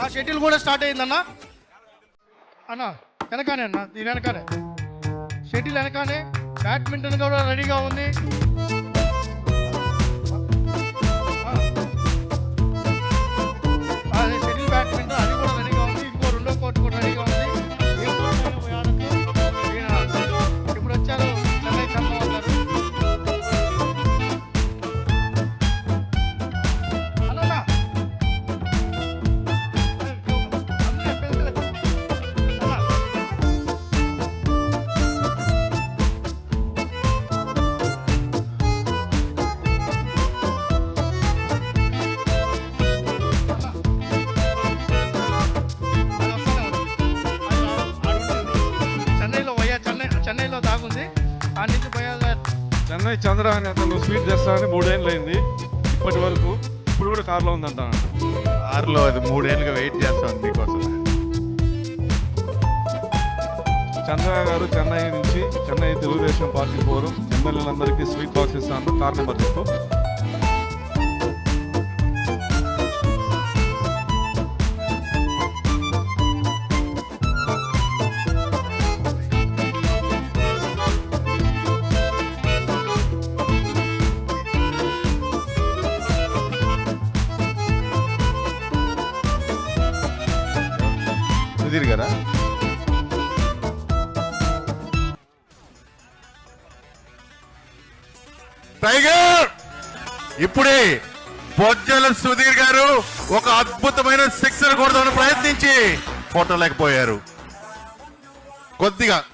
ఆ షెడ్యూల్ కూడా స్టార్ట్ అయిందన్న. అన్న వెనకానే అన్న దీని వెనకానే. షెడ్యూల్ వెనకానే బ్యాడ్మింటన్ కూడా రెడీగా ఉంది. చెన్నై చంద్ర అని అతను స్వీట్ చేస్తానని మూడేళ్ళు అయింది ఇప్పటి వరకు. ఇప్పుడు కూడా కార్లో ఉందంట కారులో అది మూడేళ్ళుగా వెయిట్ చేస్తాను మీకోసం చంద్ర గారు చెన్నై నుంచి చెన్నై తెలుగుదేశం పార్టీ ఫోరం ఎమ్మెల్యేలందరికీ స్వీట్ బాక్స్ ఇస్తాను. కార్ నెంబర్ చెప్పు. సుధీర్ టైగర్! ఇప్పుడే బొజ్జల సుధీర్ గారు ఒక అద్భుతమైన సిక్సర్ కొడదామని ప్రయత్నించి కొట్టలేకపోయారు. కొద్దిగా.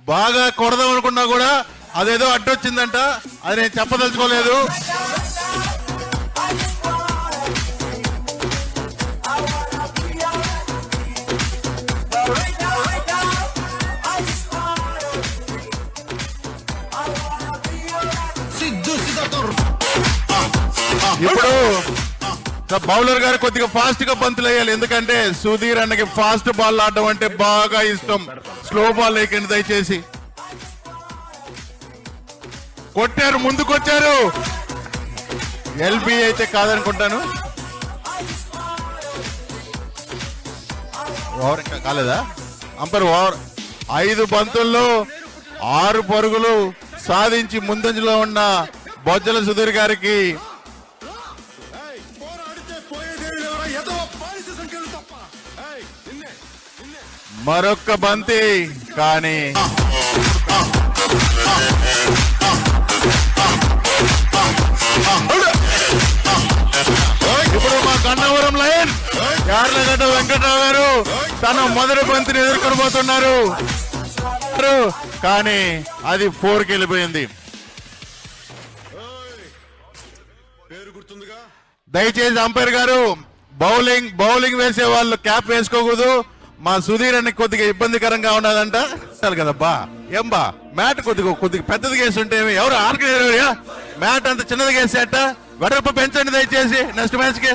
బాగా కొడదాం అనుకున్నా కూడా అదేదో అడ్డొచ్చిందంట. అది నేను చెప్పదలుచుకోలేదు. ఇప్పుడు బౌలర్ గారు కొద్దిగా ఫాస్ట్గా బంతులు వేయాలి ఎందుకంటే సుధీర్ అన్నకి ఫాస్ట్ బాల్ ఆడడం అంటే బాగా ఇష్టం. స్లో బాల్ వేయకండి దయచేసి. కొట్టారు ముందుకొచ్చారు. ఎల్బి అయితే కాదనుకుంటాను. ఓవర్ ఇంకా కాలేదా? Umpire over. ఐదు బంతుల్లో ఆరు పరుగులు సాధించి ముందంజలో ఉన్న బొజ్జల సుధీర్ గారికి మరొక్క బంతి కానీ. ఇప్పుడు మా గన్నవరం లైన్ యార్లగడ్డ వెంకటరావు గారు తన మొదటి బంతిని ఎదుర్కొనబోతున్నారు. కానీ అది ఫోర్కి వెళ్ళిపోయింది దయచేసి అంపైర్ గారు బౌలింగ్ బౌలింగ్ వేసే వాళ్ళు క్యాప్ వేసుకోకూడదు. మా సుధీర్ అని కొద్దిగా ఇబ్బందికరంగా ఉన్నదంట. చాలు కదబ్బా ఏం బా? మ్యాట్ కొద్దిగా కొద్దిగా పెద్దది వేసి ఉంటే ఏమి? ఎవరు? ఆర్గనైజర్ మ్యాట్ అంత చిన్నది వేసేట వెడల్పు పెంచండి దయచేసి నెక్స్ట్ మ్యాచ్కి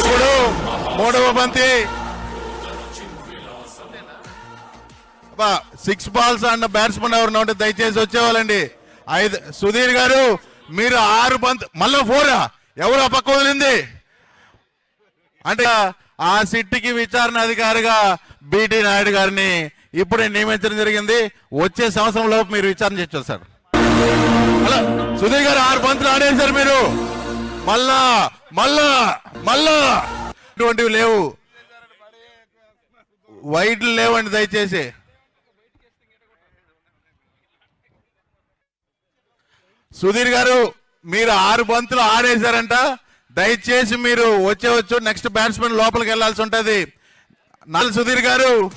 ఇప్పుడు మూడవ బంతి సిక్స్ బాల్స్ అన్న బ్యాట్స్మెన్ ఎవరు ఉంటే దయచేసి వచ్చేవాళ్ళండి. ఐదు సుధీర్ గారు మీరు ఆరు బంత్ మళ్ళీ ఫోరా ఎవరు పక్క వదిలింది? అంటే ఆ సిట్టికి విచారణ అధికారిగా బిటి నాయుడు గారిని ఇప్పుడే నియమించడం జరిగింది. వచ్చే సంవత్సరం లోపు మీరు విచారణ చేయొచ్చు సార్. హలో సుధీర్ గారు ఆరు బంతులు ఆడేశారు మీరు. మళ్ళా మళ్ళా మళ్ళా. ఇటువంటివి లేవు. వైడ్లు లేవండి దయచేసి. సుధీర్ గారు మీరు ఆరు బంతులు ఆడేశారంట. దయచేసి మీరు వచ్చేవచ్చు నెక్స్ట్ బ్యాట్స్మెన్ లోపలికి వెళ్ళాల్సి ఉంటుంది. నల్ సుధీర్ గారు.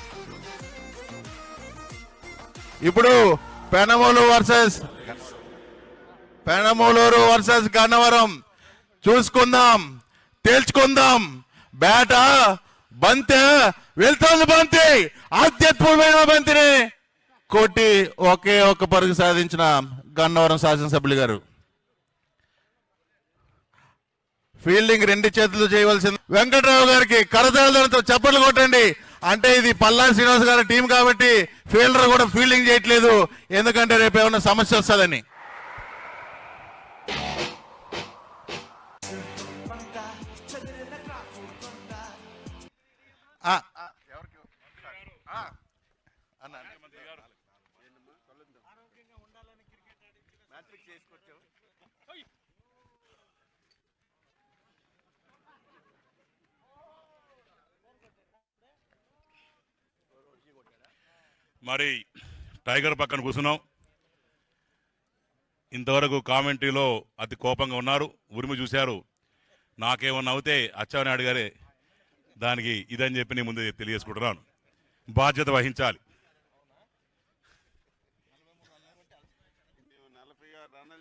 ఇప్పుడు పెనమూలు వర్సెస్ పెనమూలూరు వర్సెస్ గన్నవరం. చూసుకుందాం. తేల్చుకుందాం. బ్యాట బంతి వెళ్తోంది బంతి. అత్యద్భుతమైన బంతిని కొట్టి ఒకే ఒక్క పరుగు సాధించిన గన్నవరం శాసనసభ్యులు గారు. ఫీల్డింగ్ రెండు చేతులు చేయవలసింది. వెంకట్రావు గారికి కరదాలతో చప్పట్లు కొట్టండి. అంటే ఇది పల్లా శ్రీనివాస్ గారి టీం కాబట్టి ఫీల్డర్ కూడా ఫీల్డింగ్ చేయట్లేదు. ఎందుకంటే రేపు ఏమైనా సమస్య వస్తుందని. ఆ, ఆ, ఎవరికి? ఆ, అన్న, అన్న. మరి టైగర్ పక్కన కూర్చున్నాం. ఇంతవరకు కామెంటరీలో అతి కోపంగా ఉన్నారు. ఉరిమి చూశారు. నాకేమన్నా అవుతే అచ్చానాయుడు గారే దానికి ఇదని చెప్పి నేను ముందు తెలియజేసుకుంటున్నాను. బాధ్యత వహించాలి.